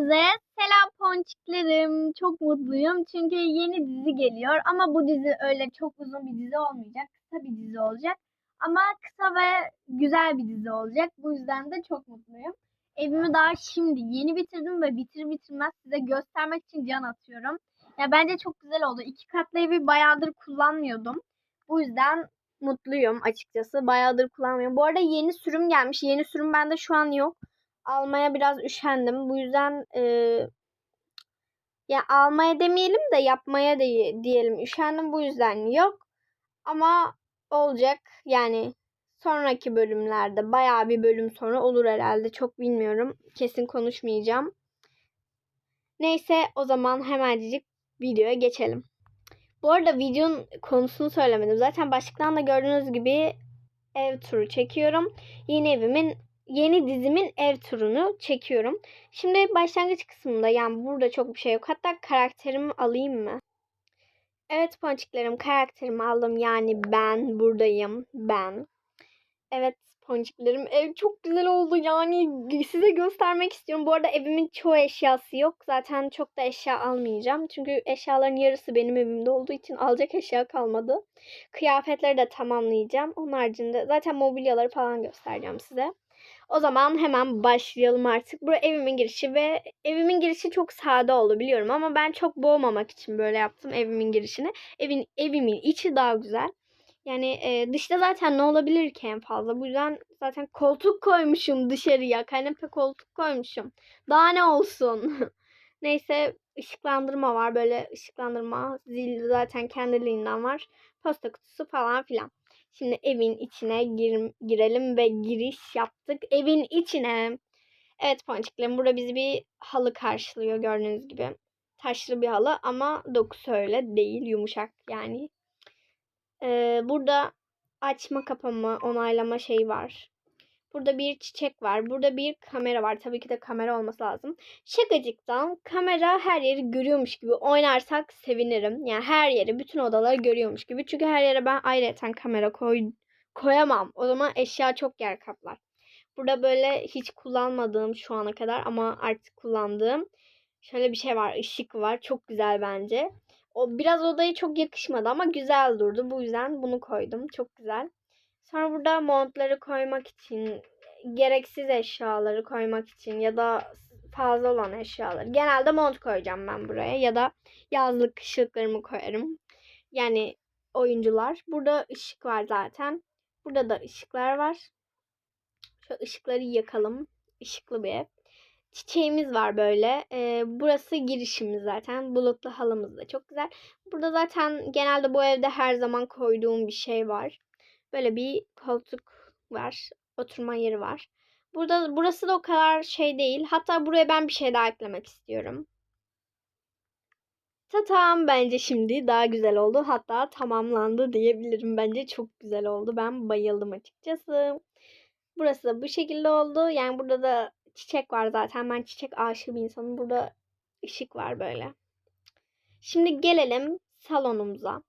Hepinize selam ponçiklerim. Çok mutluyum çünkü yeni dizi geliyor ama bu dizi öyle çok uzun bir dizi olmayacak. Kısa bir dizi olacak. Ama kısa ve güzel bir dizi olacak. Bu yüzden de çok mutluyum. Evimi daha şimdi yeni bitirdim ve bitir bitirmez size göstermek için can atıyorum. Ya bence çok güzel oldu. İki katlı evi bayağıdır kullanmıyordum. Bu yüzden mutluyum açıkçası. Bayağıdır kullanmıyorum. Bu arada yeni sürüm gelmiş. Yeni sürüm bende şu an yok almaya biraz üşendim. Bu yüzden e, ya almaya demeyelim de yapmaya da diyelim. Üşendim bu yüzden yok. Ama olacak yani sonraki bölümlerde bayağı bir bölüm sonra olur herhalde. Çok bilmiyorum. Kesin konuşmayacağım. Neyse o zaman hemencik videoya geçelim. Bu arada videonun konusunu söylemedim. Zaten başlıktan da gördüğünüz gibi ev turu çekiyorum. Yeni evimin yeni dizimin ev turunu çekiyorum. Şimdi başlangıç kısmında yani burada çok bir şey yok. Hatta karakterimi alayım mı? Evet ponçiklerim karakterimi aldım. Yani ben buradayım. Ben. Evet ponçiklerim ev çok güzel oldu. Yani size göstermek istiyorum. Bu arada evimin çoğu eşyası yok. Zaten çok da eşya almayacağım. Çünkü eşyaların yarısı benim evimde olduğu için alacak eşya kalmadı. Kıyafetleri de tamamlayacağım. Onun haricinde zaten mobilyaları falan göstereceğim size. O zaman hemen başlayalım artık. Bu evimin girişi ve evimin girişi çok sade oldu biliyorum ama ben çok boğmamak için böyle yaptım evimin girişini. Evin evimin içi daha güzel. Yani e, dışta zaten ne olabilir ki en fazla. Bu yüzden zaten koltuk koymuşum dışarıya. Kanepe koltuk koymuşum. Daha ne olsun. Neyse ışıklandırma var. Böyle ışıklandırma. Zil zaten kendiliğinden var. Posta kutusu falan filan. Şimdi evin içine gir, girelim ve giriş yaptık. Evin içine. Evet ponçiklerim burada bizi bir halı karşılıyor gördüğünüz gibi. Taşlı bir halı ama dokusu öyle değil yumuşak yani. Ee, burada açma kapama onaylama şey var. Burada bir çiçek var. Burada bir kamera var. Tabii ki de kamera olması lazım. Şakacıktan kamera her yeri görüyormuş gibi oynarsak sevinirim. Yani her yeri, bütün odaları görüyormuş gibi. Çünkü her yere ben ayrıca kamera koy, koyamam. O zaman eşya çok yer kaplar. Burada böyle hiç kullanmadığım şu ana kadar ama artık kullandığım şöyle bir şey var. Işık var. Çok güzel bence. O biraz odaya çok yakışmadı ama güzel durdu. Bu yüzden bunu koydum. Çok güzel. Sonra burada montları koymak için, gereksiz eşyaları koymak için ya da fazla olan eşyaları. Genelde mont koyacağım ben buraya ya da yazlık ışıklarımı koyarım. Yani oyuncular. Burada ışık var zaten. Burada da ışıklar var. Şu ışıkları yakalım. Işıklı bir ev. Çiçeğimiz var böyle. Ee, burası girişimiz zaten. Bulutlu halımız da çok güzel. Burada zaten genelde bu evde her zaman koyduğum bir şey var. Böyle bir koltuk var. Oturma yeri var. Burada burası da o kadar şey değil. Hatta buraya ben bir şey daha eklemek istiyorum. Tatam bence şimdi daha güzel oldu. Hatta tamamlandı diyebilirim. Bence çok güzel oldu. Ben bayıldım açıkçası. Burası da bu şekilde oldu. Yani burada da çiçek var zaten. Ben çiçek aşığı bir insanım. Burada ışık var böyle. Şimdi gelelim salonumuza.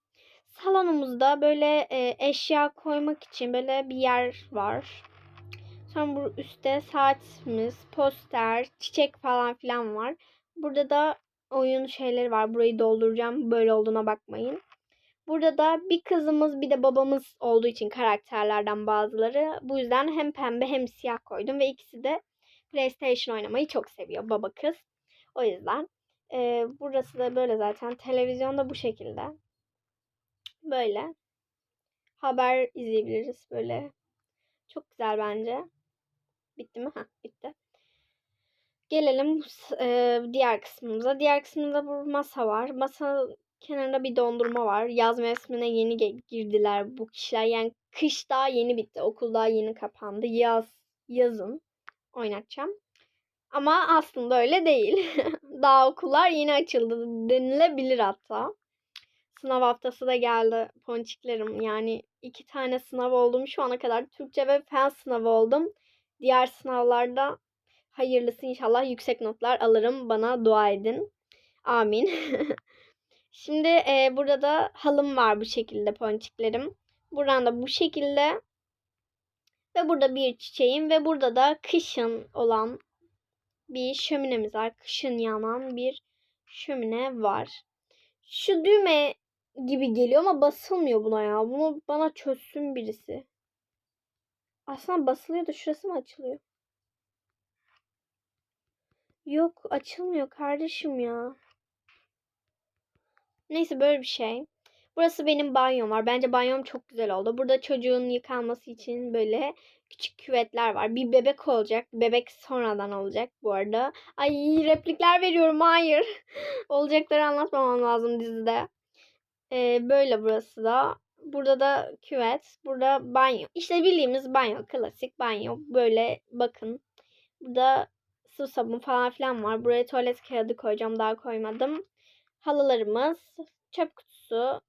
Salonumuzda böyle e, eşya koymak için böyle bir yer var. Sonra bu üstte saatimiz, poster, çiçek falan filan var. Burada da oyun şeyleri var. Burayı dolduracağım. Böyle olduğuna bakmayın. Burada da bir kızımız bir de babamız olduğu için karakterlerden bazıları. Bu yüzden hem pembe hem siyah koydum. Ve ikisi de PlayStation oynamayı çok seviyor baba kız. O yüzden. E, burası da böyle zaten. Televizyonda bu şekilde. Böyle. Haber izleyebiliriz böyle. Çok güzel bence. Bitti mi? Ha, bitti. Gelelim e, diğer kısmımıza. Diğer kısmında bu masa var. Masa kenarında bir dondurma var. Yaz mevsimine yeni girdiler bu kişiler. Yani kış daha yeni bitti. Okul daha yeni kapandı. Yaz yazın oynatacağım. Ama aslında öyle değil. daha okullar yeni açıldı denilebilir hatta. Sınav haftası da geldi ponçiklerim. Yani iki tane sınav oldum şu ana kadar. Türkçe ve fen sınavı oldum. Diğer sınavlarda hayırlısı inşallah yüksek notlar alırım. Bana dua edin. Amin. Şimdi e, burada da halım var bu şekilde ponçiklerim. Buradan da bu şekilde. Ve burada bir çiçeğim ve burada da kışın olan bir şöminemiz var. Kışın yanan bir şömine var. Şu düğme gibi geliyor ama basılmıyor buna ya. Bunu bana çözsün birisi. Aslında basılıyor da şurası mı açılıyor? Yok açılmıyor kardeşim ya. Neyse böyle bir şey. Burası benim banyom var. Bence banyom çok güzel oldu. Burada çocuğun yıkanması için böyle küçük küvetler var. Bir bebek olacak. Bebek sonradan olacak bu arada. Ay replikler veriyorum. Hayır. Olacakları anlatmamam lazım dizide. Ee, böyle burası da. Burada da küvet. Burada banyo. İşte bildiğimiz banyo. Klasik banyo. Böyle bakın. Burada su sabun falan filan var. Buraya tuvalet kağıdı koyacağım. Daha koymadım. Halılarımız. Çöp kutusu.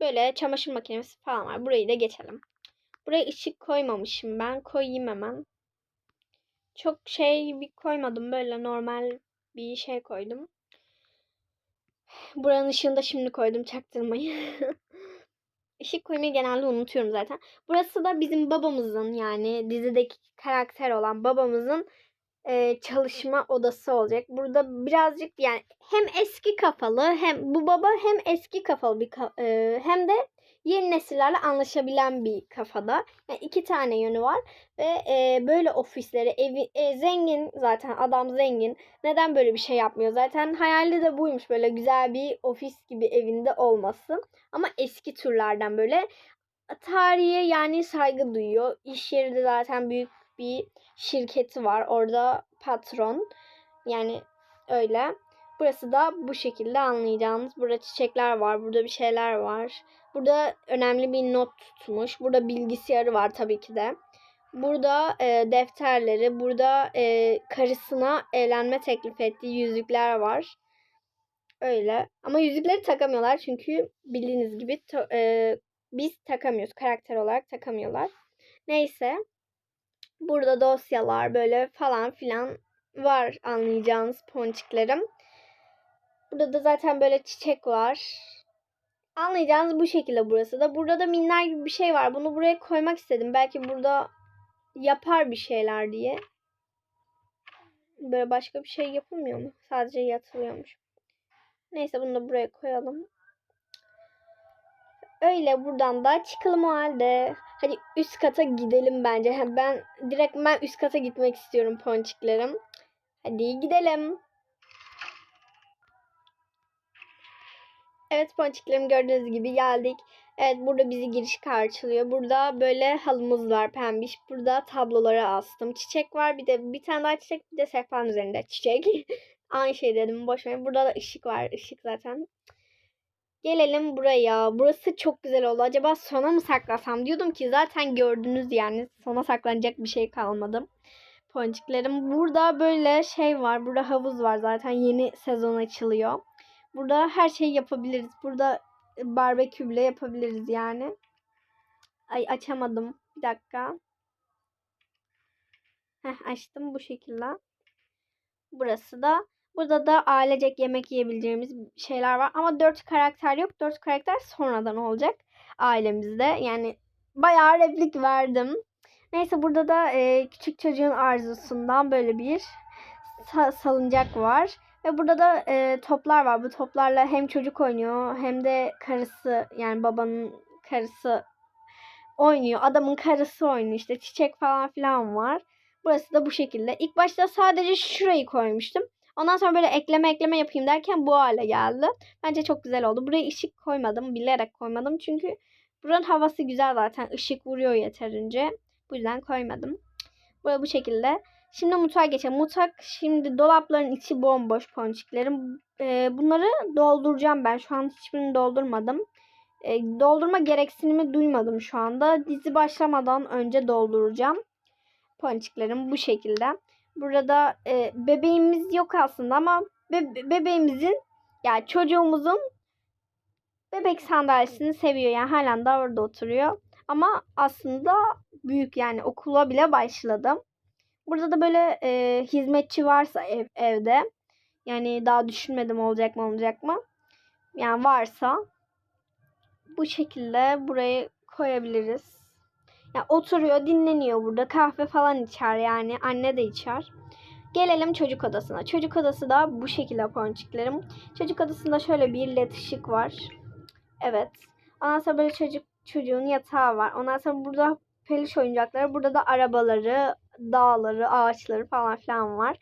Böyle çamaşır makinesi falan var. Burayı da geçelim. Buraya ışık koymamışım ben. Koyayım hemen. Çok şey bir koymadım. Böyle normal bir şey koydum. Buranın ışığını da şimdi koydum. Çaktırmayın. Işık koymayı genelde unutuyorum zaten. Burası da bizim babamızın yani dizideki karakter olan babamızın e, çalışma odası olacak. Burada birazcık yani hem eski kafalı hem bu baba hem eski kafalı bir ka- e, hem de yeni nesillerle anlaşabilen bir kafada. Yani iki tane yönü var ve e, böyle ofisleri evi e, zengin zaten adam zengin. Neden böyle bir şey yapmıyor? Zaten hayali de buymuş böyle güzel bir ofis gibi evinde olması. Ama eski türlerden böyle tarihe yani saygı duyuyor. İş yeri de zaten büyük bir şirketi var. Orada patron. Yani öyle. Burası da bu şekilde anlayacağınız. Burada çiçekler var. Burada bir şeyler var. Burada önemli bir not tutmuş. Burada bilgisayarı var tabii ki de. Burada e, defterleri, burada e, karısına evlenme teklif ettiği yüzükler var. Öyle. Ama yüzükleri takamıyorlar çünkü bildiğiniz gibi ta- e, biz takamıyoruz. Karakter olarak takamıyorlar. Neyse. Burada dosyalar böyle falan filan var anlayacağınız ponçiklerim. Burada da zaten böyle çiçek var. Anlayacağınız bu şekilde burası da. Burada da minler gibi bir şey var. Bunu buraya koymak istedim. Belki burada yapar bir şeyler diye. Böyle başka bir şey yapılmıyor mu? Sadece yatılıyormuş. Neyse bunu da buraya koyalım. Öyle buradan da çıkalım o halde. Hadi üst kata gidelim bence. Ben direkt ben üst kata gitmek istiyorum ponçiklerim. Hadi gidelim. Evet ponçiklerim gördüğünüz gibi geldik. Evet burada bizi giriş karşılıyor. Burada böyle halımız var pembiş. Burada tablolara astım. Çiçek var bir de bir tane daha çiçek bir de sehpanın üzerinde çiçek. Aynı şey dedim boş ver. Burada da ışık var. Işık zaten. Gelelim buraya. Burası çok güzel oldu. Acaba sona mı saklasam? Diyordum ki zaten gördünüz yani. Sona saklanacak bir şey kalmadı. Ponçiklerim. Burada böyle şey var. Burada havuz var zaten. Yeni sezon açılıyor. Burada her şeyi yapabiliriz. Burada barbekü bile yapabiliriz yani. Ay açamadım. Bir dakika. Heh, açtım bu şekilde. Burası da Burada da ailecek yemek yiyebileceğimiz şeyler var. Ama dört karakter yok. Dört karakter sonradan olacak ailemizde. Yani bayağı replik verdim. Neyse burada da e, küçük çocuğun arzusundan böyle bir sa- salıncak var. Ve burada da e, toplar var. Bu toplarla hem çocuk oynuyor hem de karısı yani babanın karısı oynuyor. Adamın karısı oynuyor. İşte çiçek falan filan var. Burası da bu şekilde. İlk başta sadece şurayı koymuştum. Ondan sonra böyle ekleme ekleme yapayım derken bu hale geldi. Bence çok güzel oldu. Buraya ışık koymadım. Bilerek koymadım. Çünkü buranın havası güzel zaten. Işık vuruyor yeterince. Bu yüzden koymadım. Burası bu şekilde. Şimdi mutfağa geçelim. Mutfak şimdi dolapların içi bomboş ponçiklerim. Ee, bunları dolduracağım ben. Şu an hiçbirini doldurmadım. Ee, doldurma gereksinimi duymadım şu anda. Dizi başlamadan önce dolduracağım. Ponçiklerim bu şekilde. Burada e, bebeğimiz yok aslında ama be- bebeğimizin yani çocuğumuzun bebek sandalyesini seviyor. Yani halen de orada oturuyor. Ama aslında büyük yani okula bile başladım. Burada da böyle e, hizmetçi varsa ev, evde yani daha düşünmedim olacak mı olacak mı. Yani varsa bu şekilde buraya koyabiliriz. Ya oturuyor, dinleniyor burada. Kahve falan içer yani. Anne de içer. Gelelim çocuk odasına. Çocuk odası da bu şekilde ponçiklerim. Çocuk odasında şöyle bir led ışık var. Evet. Ondan sonra böyle çocuk çocuğun yatağı var. Ondan sonra burada peluş oyuncakları. Burada da arabaları, dağları, ağaçları falan filan var.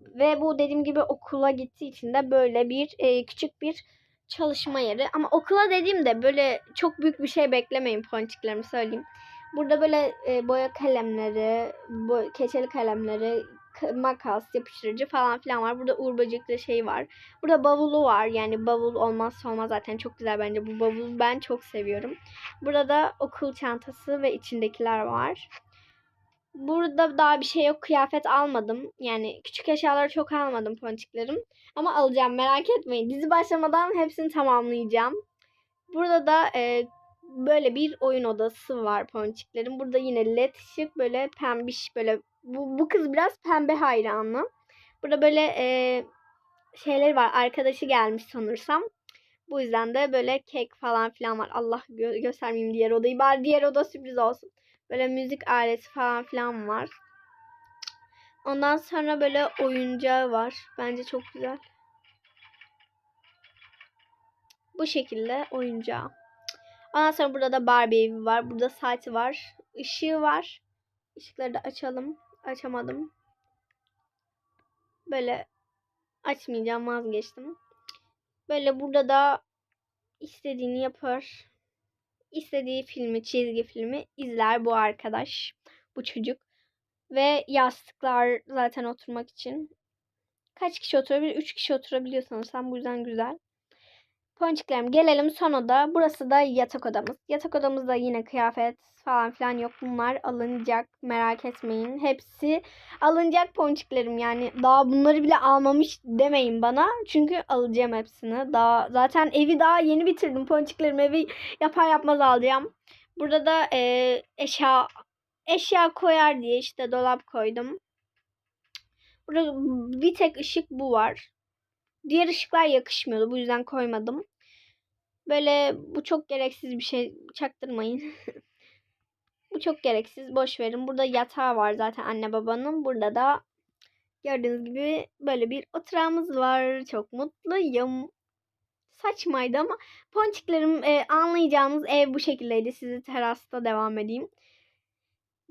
Ve bu dediğim gibi okula gittiği için de böyle bir e, küçük bir çalışma yeri. Ama okula dediğimde böyle çok büyük bir şey beklemeyin ponçiklerimi söyleyeyim. Burada böyle e, boya kalemleri, bo- keçeli kalemleri, makas, yapıştırıcı falan filan var. Burada uğur böcekli şey var. Burada bavulu var. Yani bavul olmazsa olmaz zaten çok güzel bence. Bu bavulu ben çok seviyorum. Burada da okul çantası ve içindekiler var. Burada daha bir şey yok. Kıyafet almadım. Yani küçük eşyaları çok almadım ponçiklerim. Ama alacağım merak etmeyin. Dizi başlamadan hepsini tamamlayacağım. Burada da e, böyle bir oyun odası var ponçiklerim. Burada yine led ışık böyle pembiş böyle. Bu, bu kız biraz pembe hayranı. Burada böyle e, şeyleri var. Arkadaşı gelmiş sanırsam. Bu yüzden de böyle kek falan filan var. Allah gö- göstermeyeyim diğer odayı. Bari diğer oda sürpriz olsun. Böyle müzik aleti falan filan var. Ondan sonra böyle oyuncağı var. Bence çok güzel. Bu şekilde oyuncağı. Ondan sonra burada da Barbie evi var. Burada saati var. Işığı var. Işıkları da açalım. Açamadım. Böyle açmayacağım vazgeçtim. Böyle burada da istediğini yapar. İstediği filmi, çizgi filmi izler bu arkadaş. Bu çocuk. Ve yastıklar zaten oturmak için. Kaç kişi oturabilir? 3 kişi oturabiliyor sanırsam. Bu yüzden güzel. Ponçiklerim gelelim son oda. Burası da yatak odamız. Yatak odamızda yine kıyafet falan filan yok. Bunlar alınacak. Merak etmeyin. Hepsi alınacak ponçiklerim. Yani daha bunları bile almamış demeyin bana. Çünkü alacağım hepsini. Daha zaten evi daha yeni bitirdim. Ponçiklerim evi yapar yapmaz alacağım. Burada da e, eşya eşya koyar diye işte dolap koydum. Burada bir tek ışık bu var. Diğer ışıklar yakışmıyordu. Bu yüzden koymadım. Böyle bu çok gereksiz bir şey. Çaktırmayın. bu çok gereksiz. Boş verin. Burada yatağı var zaten anne babanın. Burada da gördüğünüz gibi böyle bir oturağımız var. Çok mutluyum. Saçmaydı ama ponçiklerim e, anlayacağınız ev bu şekildeydi. Sizi terasta devam edeyim.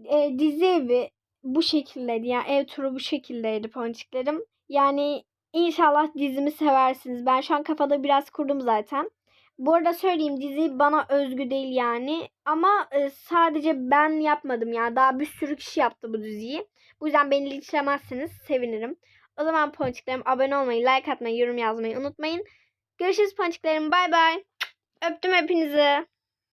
E, dizi evi bu şekildeydi. Yani ev turu bu şekildeydi ponçiklerim. Yani İnşallah dizimi seversiniz. Ben şu an kafada biraz kurdum zaten. Bu arada söyleyeyim dizi bana özgü değil yani. Ama e, sadece ben yapmadım ya. Daha bir sürü kişi yaptı bu diziyi. Bu yüzden beni linçlemezseniz sevinirim. O zaman ponçiklerim abone olmayı, like atmayı, yorum yazmayı unutmayın. Görüşürüz ponçiklerim. Bay bay. Öptüm hepinizi.